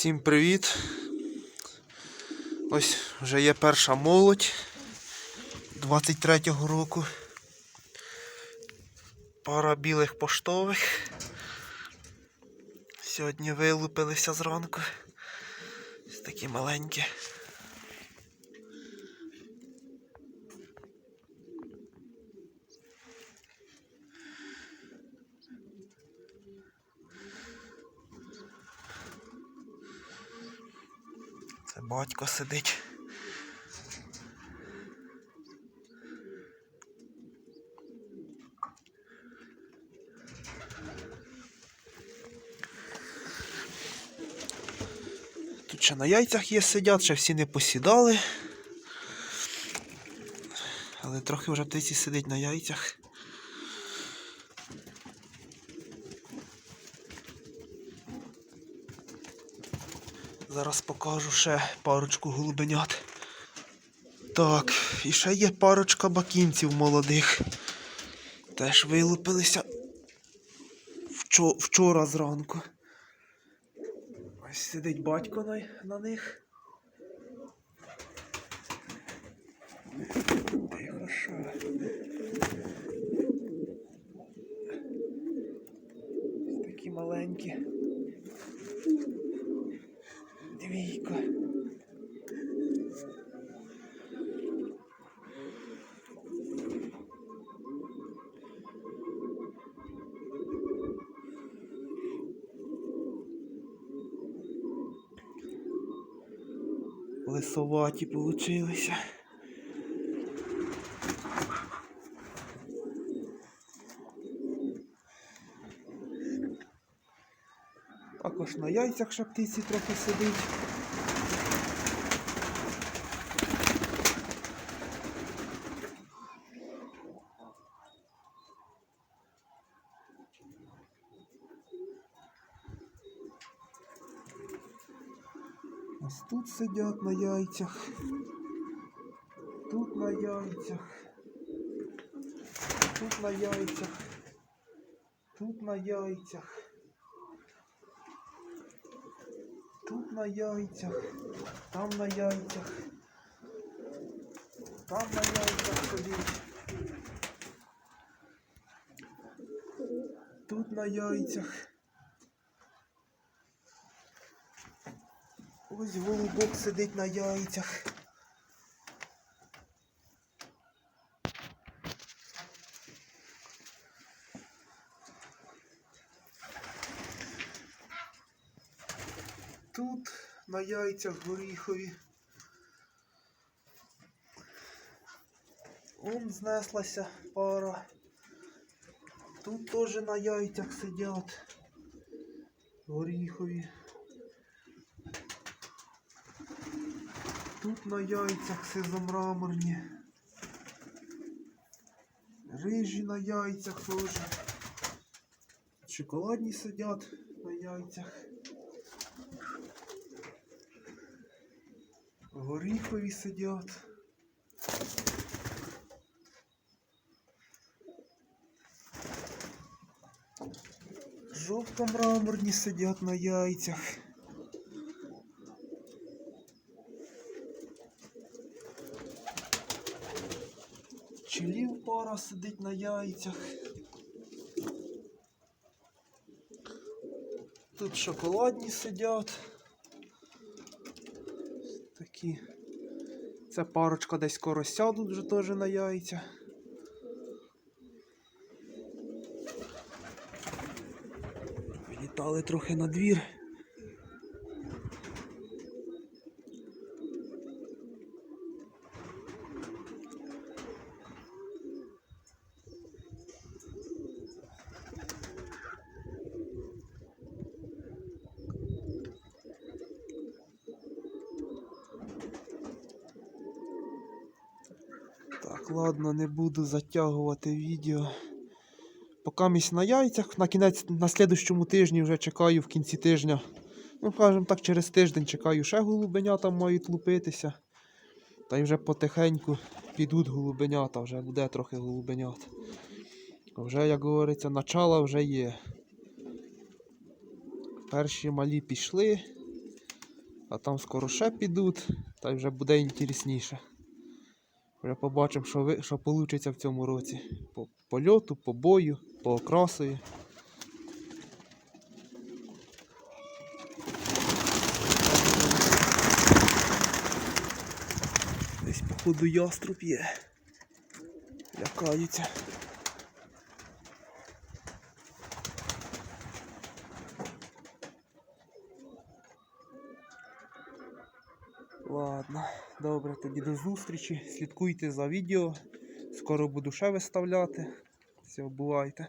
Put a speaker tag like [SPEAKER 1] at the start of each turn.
[SPEAKER 1] Всім привіт! Ось вже є перша молодь 23-го року. Пара білих поштових. Сьогодні вилупилися зранку. Ось такі маленькі. Це батько сидить. Тут ще на яйцях є сидять, ще всі не посідали. Але трохи вже птиці сидить на яйцях. Зараз покажу ще парочку голубенят. Так, і ще є парочка бакінців молодих. Теж вилупилися вчо- вчора зранку. Ось сидить батько на, на них. Тихо, що. Такі маленькі. Лисоваті получилися. Також на яйцях ще птиці трохи сидить. Ось тут сидять на яйцях. Тут на яйцях. Тут на яйцях. Тут на яйцях. Тут на яйцях. Там на яйцях. Там на яйцях сидить. Тут на яйцях. Ось голубок сидить на яйцях. Тут на яйцях горіхові. Он знеслася пара. Тут теж на яйцях сидять. Горіхові. Тут на яйцях сизомраморні. Рижі на яйцях теж. Шоколадні сидять на яйцях. Горіхові сидять. Жовто-мраморні сидять на яйцях. Чилів пара сидить на яйцях. Тут шоколадні сидять. Такі. Це парочка десь скоро сядуть вже теж на яйця. Вилітали трохи на двір. Так, ладно, не буду затягувати відео. Поки місь на яйцях, на кінець на слідущому тижні вже чекаю в кінці тижня. Ну, скажімо так, через тиждень чекаю ще голубенята мають лупитися. Та й вже потихеньку підуть голубенята, вже буде трохи голубенят. Вже, як говориться, начало вже є. Перші малі пішли. А там скоро ще підуть, та й вже буде інтересніше. Вже побачимо, що, ви, що вийде в цьому році. По польоту, по бою, по окрасові. Десь походу яструб є. Лякаються. Ладно, добре, тоді до зустрічі. Слідкуйте за відео. Скоро буду ще виставляти. Все, бувайте.